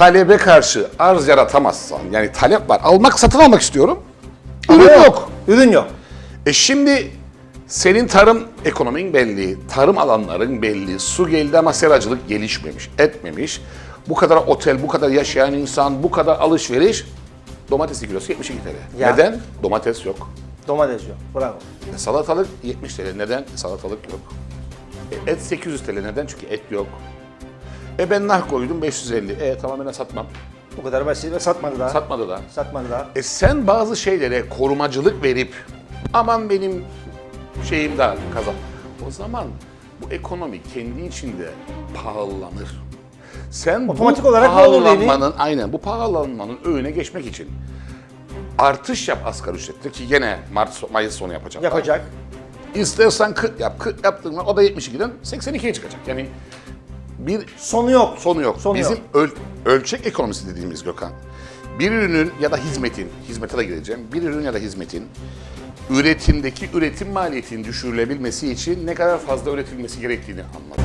talebe karşı arz yaratamazsan, yani talep var, almak, satın almak istiyorum, ürün yok. Ürün yok. E şimdi senin tarım ekonomin belli, tarım alanların belli, su geldi ama seracılık gelişmemiş, etmemiş. Bu kadar otel, bu kadar yaşayan insan, bu kadar alışveriş, domates kilosu 72 TL. Ya. Neden? Domates yok. Domates yok. Bravo. E, salatalık 70 TL. Neden? Salatalık yok. E, et 800 TL. Neden? Çünkü et yok. E ben nar koydum 550. E tamam ben satmam. Bu kadar basit ve satmadı daha. Satmadı da. satmadı daha. E sen bazı şeylere korumacılık verip aman benim şeyim daha kazan. O zaman bu ekonomi kendi içinde pahalanır. Sen Otomatik bu olarak pahalanmanın aynen bu pahalanmanın önüne geçmek için artış yap asgari ücrette ki gene Mart Mayıs sonu yapacak. Yapacak. İstersen 40 yap. 40 yaptın mı o da 72'den 82'ye çıkacak. Yani bir Sonu yok. sonu yok. Sonu Bizim yok. öl- ölçek ekonomisi dediğimiz Gökhan. Bir ürünün ya da hizmetin, hizmete de gireceğim. Bir ürün ya da hizmetin üretimdeki üretim maliyetinin düşürülebilmesi için ne kadar fazla üretilmesi gerektiğini anladım.